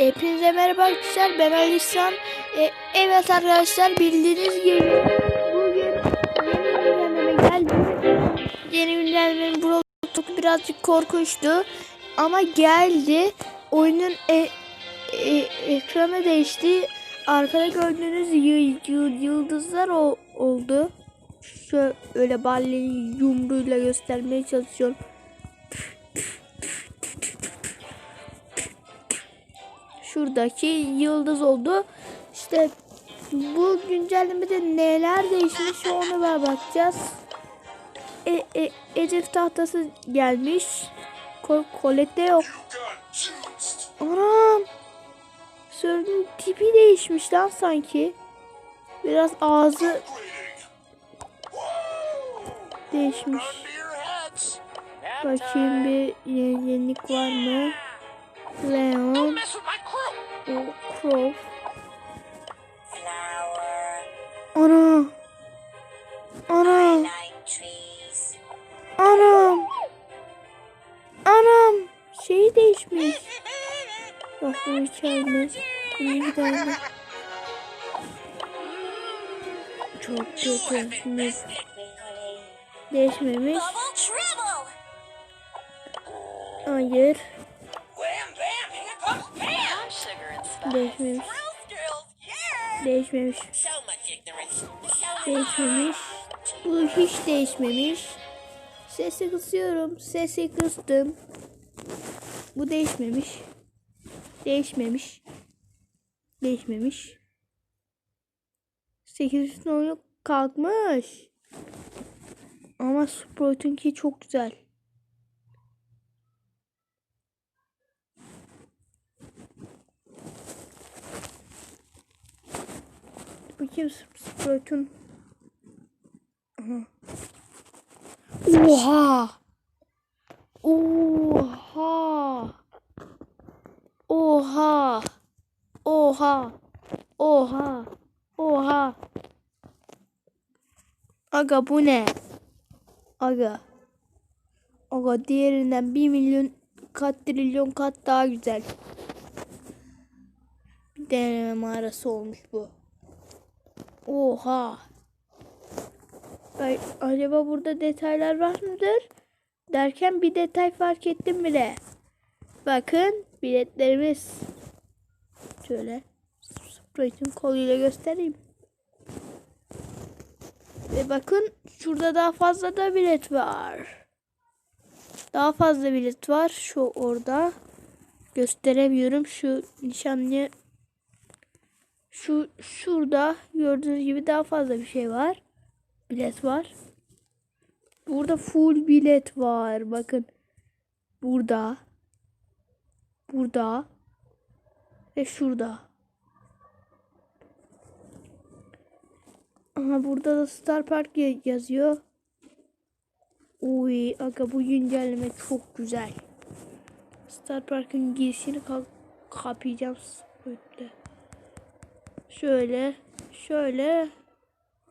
Hepinize merhaba arkadaşlar ben Alişan. E, evet arkadaşlar bildiğiniz gibi bugün yeni güncelleme geldi. Yeni güncelleme Brawl çok birazcık korkunçtu ama geldi. Oyunun e, e, ekranı değişti. Arkada gördüğünüz yıldızlar o, oldu. Şöyle ballenin yumruğuyla göstermeye çalışıyorum. Şuradaki yıldız oldu. İşte bu güncellemede neler değişmiş ona bir bakacağız. E, e, Ecef tahtası gelmiş. Ko kolette yok. Anam. Sörün tipi değişmiş lan sanki. Biraz ağzı değişmiş. Bakayım bir yeni- yenilik var mı? Leon e, Crow. Ana. Ana. Anam. Anam. Şeyi değişmiş. Bak bunu içermez. Bunu gidermez. Çok kötü. Şimdi değişmemiş. Hayır. Değişmemiş. Değişmemiş. Değişmemiş. Bu hiç değişmemiş. Sesi kısıyorum. Sesi kıstım. Bu değişmemiş. Değişmemiş. Değişmemiş. 8 oyunu kalkmış. Ama Sprout'unki çok güzel. Bakayım Sprout'un. Oha! Oha! Oha! Oha! Oha! Oha! Aga bu ne? Aga. Aga diğerinden bir milyon kat trilyon kat daha güzel. Bir deneme mağarası olmuş bu. Oha. Ay, acaba burada detaylar var mıdır? Derken bir detay fark ettim bile. Bakın biletlerimiz. Şöyle Sprite'ın koluyla göstereyim. Ve bakın şurada daha fazla da bilet var. Daha fazla bilet var. Şu orada. Gösteremiyorum. Şu nişanlı şu şurada gördüğünüz gibi daha fazla bir şey var. Bilet var. Burada full bilet var. Bakın. Burada. Burada. Ve şurada. Aha burada da Star Park ya- yazıyor. Uy aga bu güncelleme çok güzel. Star Park'ın girişini ka kapayacağım. Böyle. Şöyle. Şöyle.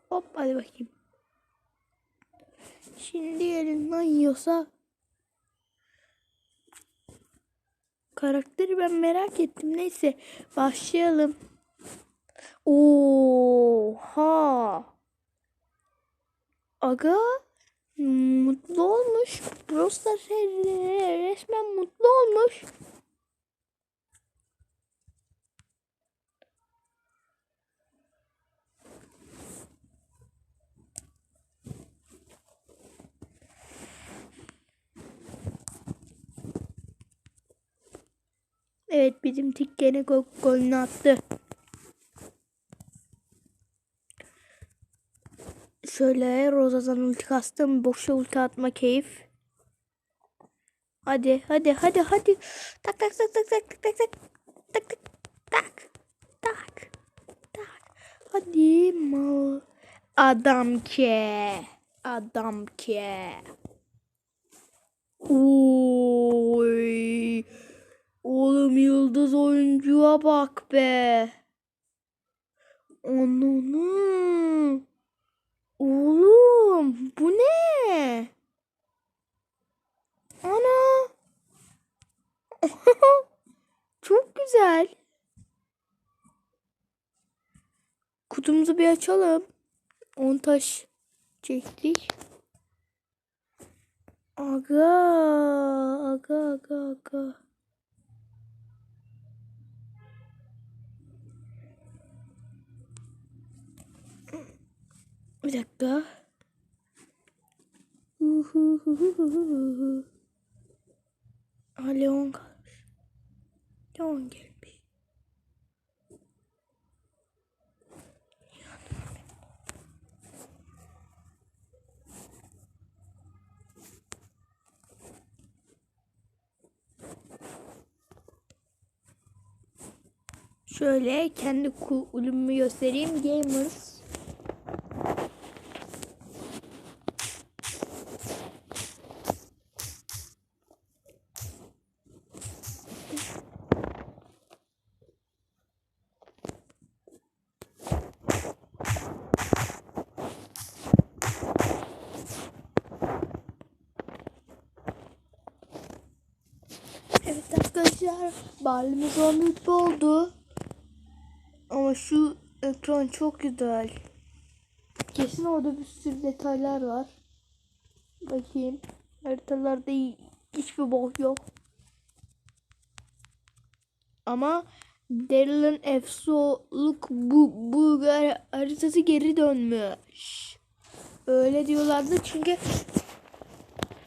Hop hadi bakayım. Şimdi elinden yiyorsa karakteri ben merak ettim. Neyse başlayalım. Oha. Aga mutlu olmuş. Brostar resmen mutlu olmuş. Evet bizim tik gene gol golünü attı. Şöyle Roza'dan ulti kastım. Boşa ulti atma keyif. Hadi hadi hadi hadi. Tak tak tak tak tak tak tak tak tak tak tak tak tak. Hadi mal. Adam ke. Adam ke. Oy. Oğlum yıldız oyuncuya bak be. Ananı. Oğlum bu ne? Ana. Çok güzel. Kutumuzu bir açalım. 10 taş çektik. Aga, aga, aga, aga. Bir dakika. Aa, Leon kalmış. Leon gelmiş. Şöyle kendi kulübümü göstereyim. Gamers. Evet arkadaşlar. Balimiz 13 oldu. Ama şu ekran çok güzel. Kesin orada bir sürü detaylar var. Bakayım. Haritalarda hi- hiçbir bok yok. Ama Daryl'ın efsoluk bu bu haritası geri dönmüş. Öyle diyorlardı çünkü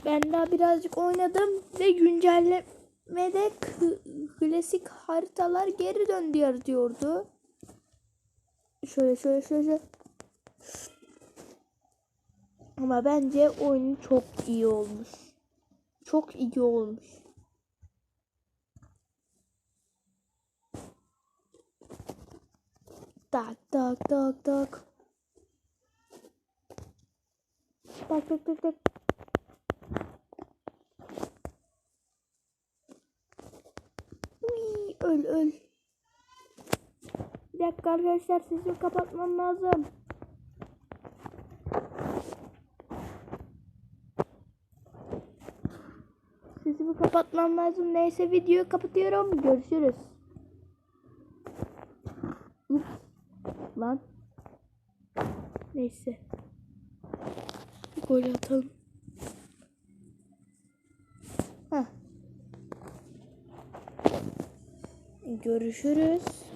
ben daha birazcık oynadım ve güncellemede k- klasik haritalar geri döndü diyordu. Şöyle şöyle şöyle. şöyle. Ama bence oyun çok iyi olmuş. Çok iyi olmuş. Tak tak tak tak. Tak tak tak tak. Uy, öl öl. Bir dakika arkadaşlar sesi kapatmam lazım. Sesimi kapatmam lazım. Neyse videoyu kapatıyorum. Görüşürüz. Ups. Lan. Neyse. Gol atalım. Görüşürüz.